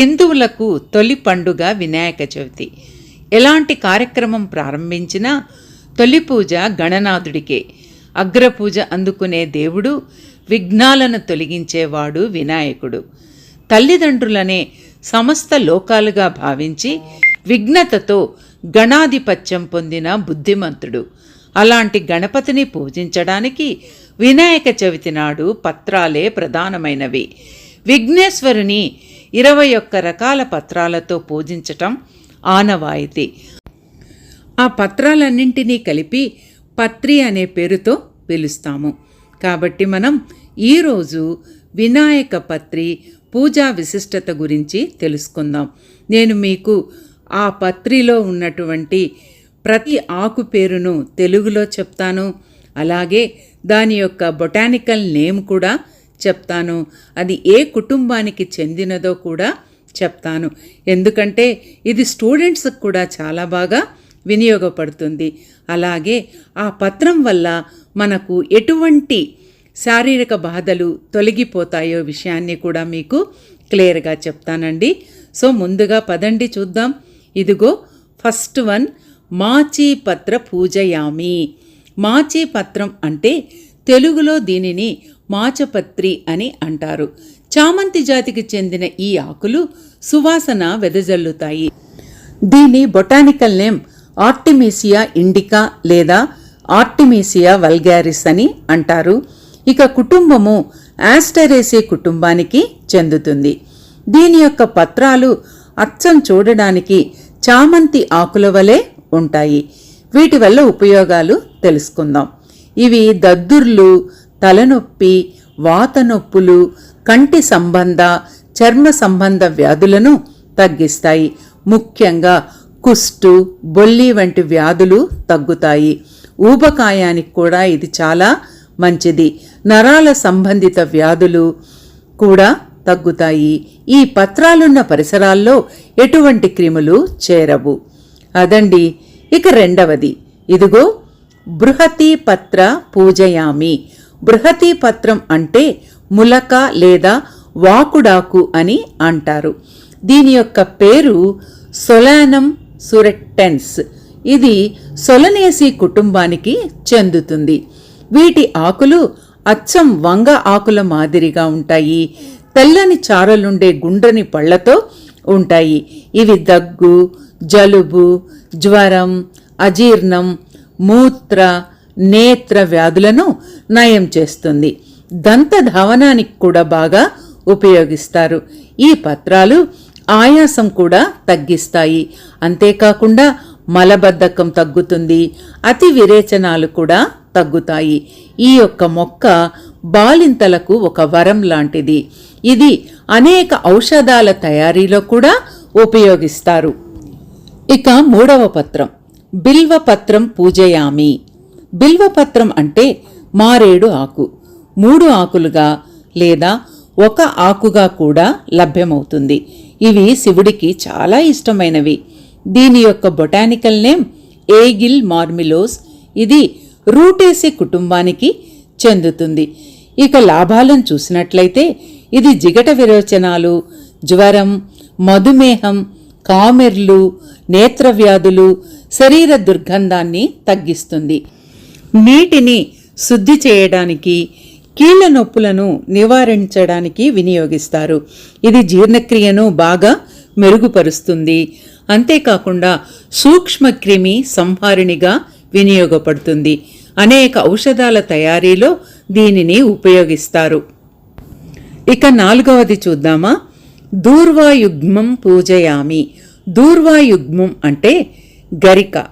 హిందువులకు తొలి పండుగ వినాయక చవితి. ఎలాంటి కార్యక్రమం ప్రారంభించినా తొలి పూజ గణనాథుడికే. అగ్రపూజ అందుకునే దేవుడు విఘ్నాలను తొలగించేవాడు వినాయకుడు. తల్లిదండ్రులనే సమస్త లోకాలుగా భావించి విఘ్నతతో గణాధిపత్యం పొందిన బుద్ధిమంతుడు. అలాంటి గణపతిని పూజించడానికి వినాయక చవితి నాడు పత్రాలే ప్రధానమైనవి. విఘ్నేశ్వరుని ఇరవై ఒక్క రకాల పత్రాలతో పూజించటం ఆనవాయితీ. ఆ పత్రాలన్నింటినీ కలిపి పత్రి అనే పేరుతో పిలుస్తాము. కాబట్టి మనం ఈరోజు వినాయక పత్రి పూజా విశిష్టత గురించి తెలుసుకుందాం. నేను మీకు ఆ పత్రిలో ఉన్నటువంటి ప్రతి ఆకు పేరును తెలుగులో చెప్తాను. అలాగే దాని యొక్క బొటానికల్ నేమ్ కూడా చెప్తాను. అది ఏ కుటుంబానికి చెందినదో కూడా చెప్తాను. ఎందుకంటే ఇది స్టూడెంట్స్కి కూడా చాలా బాగా వినియోగపడుతుంది. అలాగే ఆ పత్రం వల్ల మనకు ఎటువంటి శారీరక బాధలు తొలగిపోతాయో విషయాన్ని కూడా మీకు క్లియర్గా చెప్తానండి. సో ముందుగా పదండి చూద్దాం. ఇదిగో ఫస్ట్ వన్ మాచీ పత్ర పూజయామి. మాచీ పత్రం అంటే తెలుగులో దీనిని మాచపత్రి అని అంటారు. చామంతి జాతికి చెందిన ఈ ఆకులు సువాసన వెదజల్లుతాయి. దీని బొటానికల్ నేమ్ ఆర్టిమీసియా ఇండికా లేదా ఆర్టిమీసియా వల్గారిస్ అని అంటారు. ఇక కుటుంబము యాస్టరేసే కుటుంబానికి చెందుతుంది. దీని యొక్క పత్రాలు అచ్చం చూడడానికి చామంతి ఆకుల వలె ఉంటాయి. వీటి వల్ల ఉపయోగాలు తెలుసుకుందాం. ఇవి దద్దుర్లు తలనొప్పి వాత నొప్పులు కంటి సంబంధ చర్మ సంబంధ వ్యాధులను తగ్గిస్తాయి. ముఖ్యంగా కుష్టు బొల్లి వంటి వ్యాధులు తగ్గుతాయి. ఊబకాయానికి కూడా ఇది చాలా మంచిది. నరాల సంబంధిత వ్యాధులు కూడా తగ్గుతాయి. ఈ పత్రాలున్న పరిసరాల్లో ఎటువంటి క్రిములు చేరవు. అదండి. ఇక రెండవది. ఇదిగో బృహతి పత్ర పూజయామి. బృహతి పత్రం అంటే ములక లేదా వాకుడాకు అని అంటారు. దీని యొక్క పేరు సొలానం సురెట్టెన్స్. ఇది సొలనేసి కుటుంబానికి చెందుతుంది. వీటి ఆకులు అచ్చం వంగ ఆకుల మాదిరిగా ఉంటాయి. తెల్లని చారలుండే గుండ్రని పళ్ళతో ఉంటాయి. ఇవి దగ్గు జలుబు జ్వరం అజీర్ణం మూత్ర నేత్ర వ్యాధులను నయం చేస్తుంది. దంత ధావనానికి కూడా బాగా ఉపయోగిస్తారు. ఈ పత్రాలు ఆయాసం కూడా తగ్గిస్తాయి. అంతేకాకుండా మలబద్ధకం తగ్గుతుంది. అతి విరేచనాలు కూడా తగ్గుతాయి. ఈ యొక్క మొక్క బాలింతలకు ఒక వరం లాంటిది. ఇది అనేక ఔషధాల తయారీలో కూడా ఉపయోగిస్తారు. ఇక మూడవ పత్రం. బిల్వపత్రం పూజయామి. బిల్వపత్రం అంటే మారేడు ఆకు. మూడు ఆకులుగా లేదా ఒక ఆకుగా కూడా లభ్యమవుతుంది. ఇవి శివుడికి చాలా ఇష్టమైనవి. దీని యొక్క బొటానికల్ నేమ్ ఏగిల్ మార్మిలోస్. ఇది రూటేసి కుటుంబానికి చెందుతుంది. ఇక లాభాలను చూసినట్లయితే ఇది జిగట విరోచనాలు జ్వరం మధుమేహం కామెర్లు నేత్రవ్యాధులు శరీర దుర్గంధాన్ని తగ్గిస్తుంది. నీటిని శుద్ధి చేయడానికి కీళ్ళ నొప్పులను నివారించడానికి వినియోగిస్తారు. ఇది జీర్ణక్రియను బాగా మెరుగుపరుస్తుంది. అంతేకాకుండా సూక్ష్మక్రిమి సంహారిణిగా వినియోగపడుతుంది. అనేక ఔషధాల తయారీలో దీనిని ఉపయోగిస్తారు. ఇక నాలుగవది చూద్దామా? దూర్వాయుగ్మం పూజయామి. దూర్వాయుగ్మం అంటే గరిక.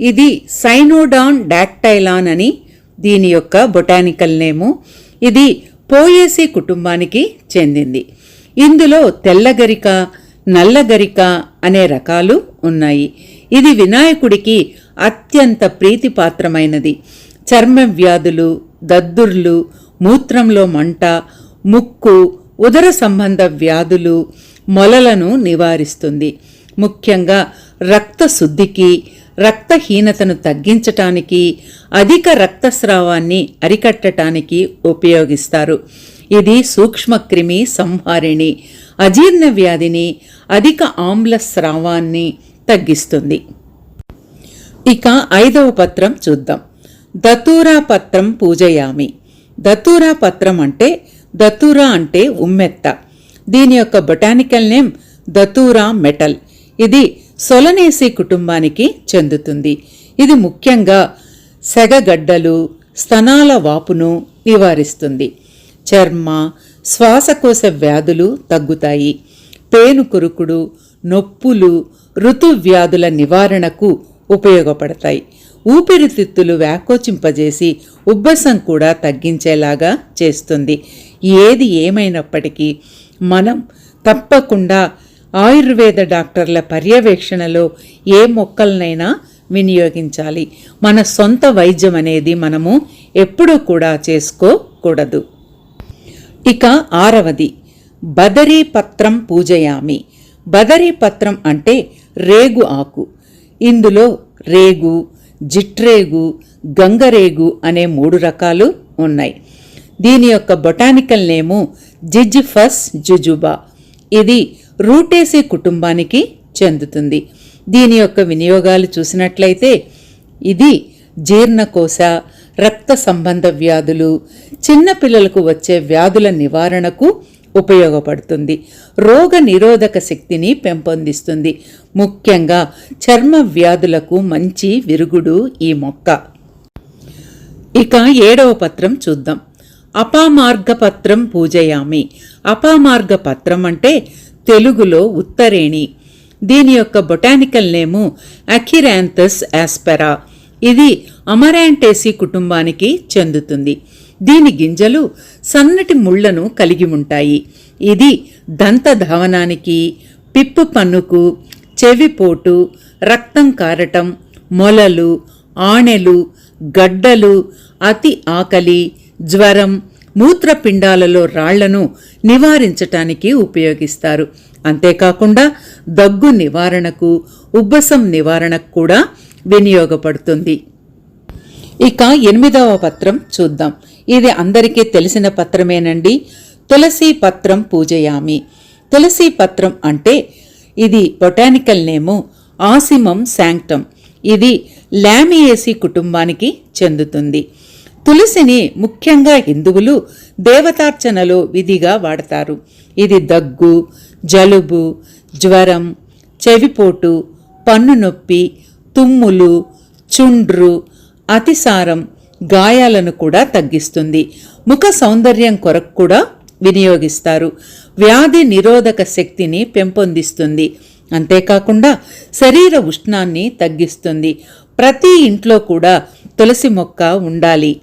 ఇది సైనోడాన్ డాక్టైలాన్ అని దీని యొక్క బొటానికల్ నేము. ఇది పోయేసి కుటుంబానికి చెందింది. ఇందులో తెల్లగరిక నల్లగరిక అనే రకాలు ఉన్నాయి. ఇది వినాయకుడికి అత్యంత ప్రీతిపాత్రమైనది. చర్మ వ్యాధులు దద్దుర్లు మూత్రంలో మంట ముక్కు ఉదర సంబంధ వ్యాధులు మొలలను నివారిస్తుంది. ముఖ్యంగా రక్త శుద్ధికి రక్తహీనతను తగ్గించటానికి అధిక రక్తస్రావాన్ని అరికట్టటానికి ఉపయోగిస్తారు. ఇది సూక్ష్మక్రిమి సంహారిణి అజీర్ణ వ్యాధిని అధిక ఆమ్ల స్రావాన్ని తగ్గిస్తుంది. ఇక ఐదవ పత్రం చూద్దాం. దతూరా పత్రం పూజయామి. దతూరా పత్రం అంటే దతూరా అంటే ఉమ్మెత్త. దీని యొక్క బొటానికల్ నేమ్ దతూరా మెటల్. ఇది సొలనేసి కుటుంబానికి చెందుతుంది. ఇది ముఖ్యంగా సెగగడ్డలు స్తనాల వాపును నివారిస్తుంది. చర్మ శ్వాసకోశ వ్యాధులు తగ్గుతాయి. పేను కురుకుడు నొప్పులు ఋతువ్యాధుల నివారణకు ఉపయోగపడతాయి. ఊపిరితిత్తులు వ్యాకోచింపజేసి ఉబ్బసం కూడా తగ్గించేలాగా చేస్తుంది. ఏది ఏమైనప్పటికీ మనం తప్పకుండా ఆయుర్వేద డాక్టర్ల పర్యవేక్షణలో ఏ మొక్కలనైనా వినియోగించాలి. మన సొంత వైద్యం అనేది మనము ఎప్పుడూ కూడా చేసుకోకూడదు. ఇక ఆరవది బదరీ పత్రం పూజయామి. బదరీ పత్రం అంటే రేగు ఆకు. ఇందులో రేగు జిట్రేగు గంగరేగు అనే మూడు రకాలు ఉన్నాయి. దీని యొక్క బొటానికల్ నేము జిజిఫస్ జుజుబా. ఇది రూటేసీ కుటుంబానికి చెందుతుంది. దీని యొక్క వినియోగాలు చూసినట్లయితే ఇది జీర్ణకోశ రక్త సంబంధ వ్యాధులు చిన్నపిల్లలకు వచ్చే వ్యాధుల నివారణకు ఉపయోగపడుతుంది. రోగ నిరోధక శక్తిని పెంపొందిస్తుంది. ముఖ్యంగా చర్మ వ్యాధులకు మంచి విరుగుడు ఈ మొక్క. ఇక ఏడవ పత్రం చూద్దాం. అపామార్గపత్రం పూజయామి. అపామార్గపత్రం అంటే తెలుగులో ఉత్తరేణి. దీని యొక్క బొటానికల్ నేము అఖిరాంథస్ ఆస్పెరా. ఇది అమరాంటేసి కుటుంబానికి చెందుతుంది. దీని గింజలు సన్నటి ముళ్ళను కలిగి ఉంటాయి. ఇది దంత ధవనానికి పిప్పు పన్నుకు చెవిపోటు రక్తం కారటం మొలలు ఆణెలు గడ్డలు అతి ఆకలి జ్వరం మూత్రపిండాలలో రాళ్ళను నివారించటానికి ఉపయోగిస్తారు. అంతేకాకుండా దగ్గు నివారణకు ఉబ్బసం నివారణకు కూడా వినియోగపడుతుంది. ఇక ఎనిమిదవ పత్రం చూద్దాం. ఇది అందరికీ తెలిసిన పత్రమేనండి. తులసి పత్రం పూజయామి. తులసి పత్రం అంటే ఇది బొటానికల్ నేము ఆసిమం శాంక్టమ్. ఇది లామియేసి కుటుంబానికి చెందుతుంది. తులసిని ముఖ్యంగా హిందువులు దేవతార్చనలో విధిగా వాడతారు. ఇది దగ్గు జలుబు జ్వరం చెవిపోటు పన్ను నొప్పి తుమ్ములు చుండ్రు అతిసారం గాయాలను కూడా తగ్గిస్తుంది. ముఖ సౌందర్యం కొరకు కూడా వినియోగిస్తారు. వ్యాధి నిరోధక శక్తిని పెంపొందిస్తుంది. అంతేకాకుండా శరీర ఉష్ణాన్ని తగ్గిస్తుంది. ప్రతి ఇంట్లో కూడా తులసి మొక్క ఉండాలి.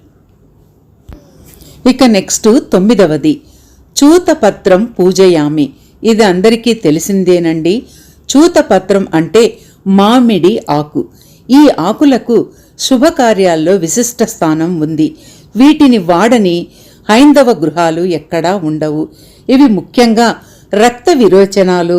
ఇక నెక్స్ట్ తొమ్మిదవది. చూతపత్రం పూజయామి. ఇది అందరికీ తెలిసిందేనండి. చూతపత్రం అంటే మామిడి ఆకు. ఈ ఆకులకు శుభకార్యాల్లో విశిష్ట స్థానం ఉంది. వీటిని వాడని హైందవ గృహాలు ఎక్కడా ఉండవు. ఇవి ముఖ్యంగా రక్త విరోచనాలు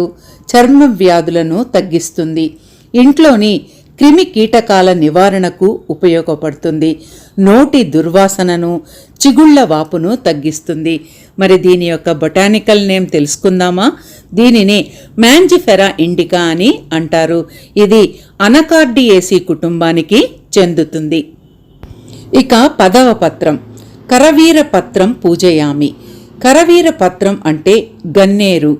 చర్మ వ్యాధులను తగ్గిస్తుంది. ఇంట్లోని క్రిమి కీటకాల నివారణకు ఉపయోగపడుతుంది. నోటి దుర్వాసనను చిగుళ్ళ వాపును తగ్గిస్తుంది. మరి దీని యొక్క బొటానికల్ నేమ్ తెలుసుకుందామా? దీనిని మ్యాంజిఫెరా ఇండికా అని అంటారు. ఇది అనకార్డియేసి కుటుంబానికి చెందుతుంది. ఇక పదవ పత్రం. కరవీర పత్రం పూజయామి. కరవీర పత్రం అంటే గన్నేరు.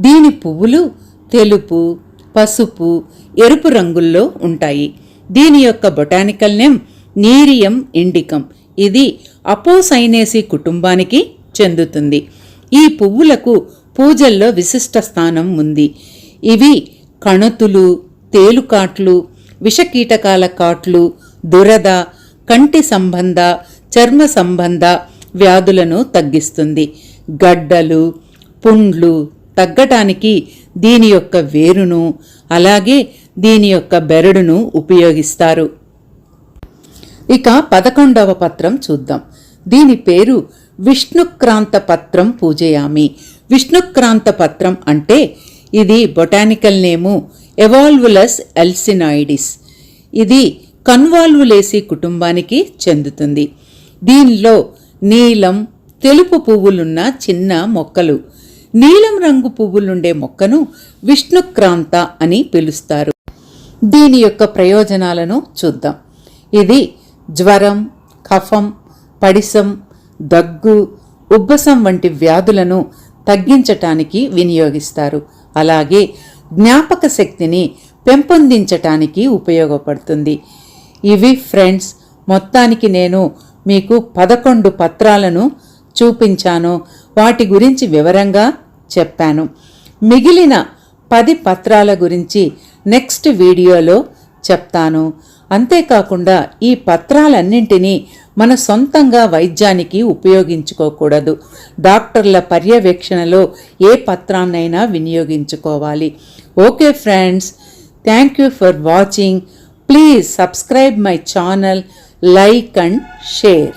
దీని పువ్వులు తెలుపు పసుపు ఎరుపు రంగుల్లో ఉంటాయి. దీని యొక్క బొటానికల్ నేమ్ నీరియం ఇండికం. ఇది అపోసైనేసి కుటుంబానికి చెందుతుంది. ఈ పువ్వులకు పూజల్లో విశిష్ట స్థానం ఉంది. ఇవి కణుతులు తేలుకాట్లు విషకీటకాల కాట్లు దురద కంటి సంబంధ చర్మ సంబంధ వ్యాధులను తగ్గిస్తుంది. గడ్డలు పుండ్లు తగ్గటానికి దీని యొక్క వేరును అలాగే దీని యొక్క బెరడును ఉపయోగిస్తారు. ఇక పదకొండవ పత్రం చూద్దాం. దీని పేరు విష్ణుక్రాంత పత్రం పూజయామి. విష్ణుక్రాంత పత్రం అంటే ఇది బొటానికల్ నేము ఎవాల్వులస్ ఎల్సినాయిడిస్. ఇది కన్వాల్వులేసి కుటుంబానికి చెందుతుంది. దీనిలో నీలం తెలుపు పువ్వులున్న చిన్న మొక్కలు నీలం రంగు పువ్వులుండే మొక్కను విష్ణుక్రాంత అని పిలుస్తారు. దీని యొక్క ప్రయోజనాలను చూద్దాం. ఇది జ్వరం కఫం పడిసం దగ్గు ఉబ్బసం వంటి వ్యాధులను తగ్గించటానికి వినియోగిస్తారు. అలాగే జ్ఞాపక శక్తిని పెంపొందించటానికి ఉపయోగపడుతుంది. ఇవి ఫ్రెండ్స్ మొత్తానికి నేను మీకు పదకొండు పత్రాలను చూపించాను. వాటి గురించి వివరంగా చెప్పాను. మిగిలిన పది పత్రాల గురించి నెక్స్ట్ వీడియోలో చెప్తాను. అంతేకాకుండా ఈ పత్రాలన్నింటినీ మన సొంతంగా వైద్యానికి ఉపయోగించుకోకూడదు. డాక్టర్ల పర్యవేక్షణలో ఏ పత్రాన్నైనా వినియోగించుకోవాలి. Okay friends thank you for watching. Please subscribe my channel like and share.